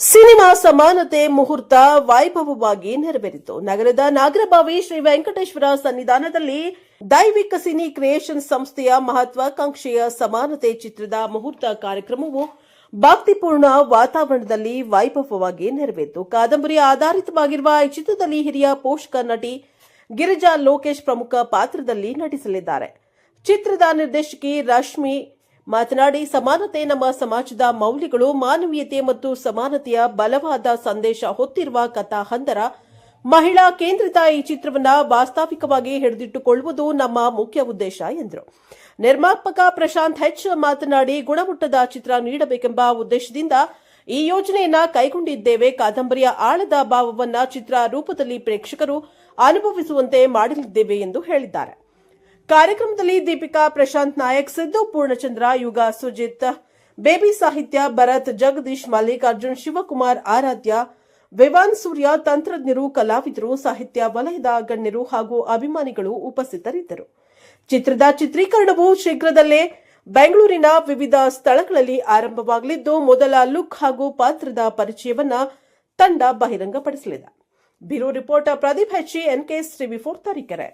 Cinema ಸಮಾನತೆ ಮುಹೂರ್ತ ವೈಭವವಾಗಿ ನೆರವೇರಿತು. ನಗರದ ನಾಗರಬಾವಿ ಶ್ರೀ ವೆಂಕಟೇಶ್ವರ ಸನ್ನಿಧಾನದಲ್ಲಿ ದೈವಿಕ ಸಿನಿ ಕ್ರಿಯೇಷನ್ ಸಂಸ್ಥೆಯ ಮಹತ್ವಾಕಾಂಕ್ಷೆಯ ಸಮಾನತೆ ಚಿತ್ರದ ಮುಹೂರ್ತ ಕಾರ್ಯಕ್ರಮವು ಭಕ್ತಿಪೂರ್ಣ ವಾತಾವರಣದಲ್ಲಿ ವೈಭವವಾಗಿ ನೆರವೇರಿತು. ಕಾದಂಬರಿ ಆಧಾರಿತವಾಗಿರುವ ಈ ಚಿತ್ರದಲ್ಲಿ ಹಿರಿಯ ಪೋಷಕ ನಟಿ ಗಿರಿಜಾ ಲೋಕೇಶ್ ಪ್ರಮುಖ ಪಾತ್ರದಲ್ಲಿ ನಟಿಸಲಿದ್ದಾರೆ. ಚಿತ್ರದ ನಿರ್ದೇಶಕಿ ರಶ್ಮಿ ಮಾತನಾಡಿ, ಸಮಾನತೆ ನಮ್ಮ ಸಮಾಜದ ಮೌಲ್ಯಗಳು, ಮಾನವೀಯತೆ ಮತ್ತು ಸಮಾನತೆಯ ಬಲವಾದ ಸಂದೇಶ ಹೊತ್ತಿರುವ ಕಥಾ ಹಂದರ ಮಹಿಳಾ ಕೇಂದ್ರಿತ ಈ ಚಿತ್ರವನ್ನ ವಾಸ್ತವಿಕವಾಗಿ ಹಿಡಿದಿಟ್ಟುಕೊಳ್ಳುವುದು ನಮ್ಮ ಮುಖ್ಯ ಉದ್ದೇಶ, ಎಂದರು. ನಿರ್ಮಾಪಕ ಪ್ರಶಾಂತ್ ಹೆಚ್ ಮಾತನಾಡಿ, ಗುಣಮಟ್ಟದ ಚಿತ್ರ ನೀಡಬೇಕೆಂಬ ಉದ್ದೇಶದಿಂದ ಈ ಯೋಜನೆಯನ್ನ ಕೈಗೊಂಡಿದ್ದೇವೆ. ಕಾದಂಬರಿಯ ಆಳದ ಭಾವವನ್ನ ಚಿತ್ರ ರೂಪದಲ್ಲಿ ಪ್ರೇಕ್ಷಕರು ಅನುಭವಿಸುವಂತೆ ಮಾಡಲಿದ್ದೇವೆ ಎಂದು ಹೇಳಿದ್ದಾರೆ. ಕಾರ್ಯಕ್ರಮದಲ್ಲಿ ದೀಪಿಕಾ ಪ್ರಶಾಂತ್ ನಾಯಕ್, ಸಿದ್ದು ಪೂರ್ಣಚಂದ್ರ, ಯುಗ ಸುಜಿತ್, ಬೇಬಿ ಸಾಹಿತ್ಯ ಭರತ್, ಜಗದೀಶ್ ಮಲ್ಲಿಕಾರ್ಜುನ್ ಶಿವಕುಮಾರ್, ಆರಾಧ್ಯ, ವಿವಾನ್ ಸೂರ್ಯ, ತಂತ್ರಜ್ಞರು, ಕಲಾವಿದರು, ಸಾಹಿತ್ಯ ವಲಯದ ಗಣ್ಯರು ಹಾಗೂ ಅಭಿಮಾನಿಗಳು ಉಪಸ್ಥಿತರಿದ್ದರು. ಚಿತ್ರದ ಚಿತ್ರೀಕರಣವು ಶೀಘ್ರದಲ್ಲೇ ಬೆಂಗಳೂರಿನ ವಿವಿಧ ಸ್ಥಳಗಳಲ್ಲಿ ಆರಂಭವಾಗಲಿದ್ದು, ಮೊದಲ ಲುಕ್ ಹಾಗೂ ಪಾತ್ರದ ಪರಿಚಯವನ್ನ ತಂಡ ಬಹಿರಂಗಪಡಿಸಲಿದೆ. ಬ್ಯೂರೋ ರಿಪೋರ್ಟರ್ ಪ್ರದೀಪ್ ಹೆಚ್ಚಿ ಕೆ ಶ್ರೀ ಫೋರ್ ತರೀಕೆರೆ.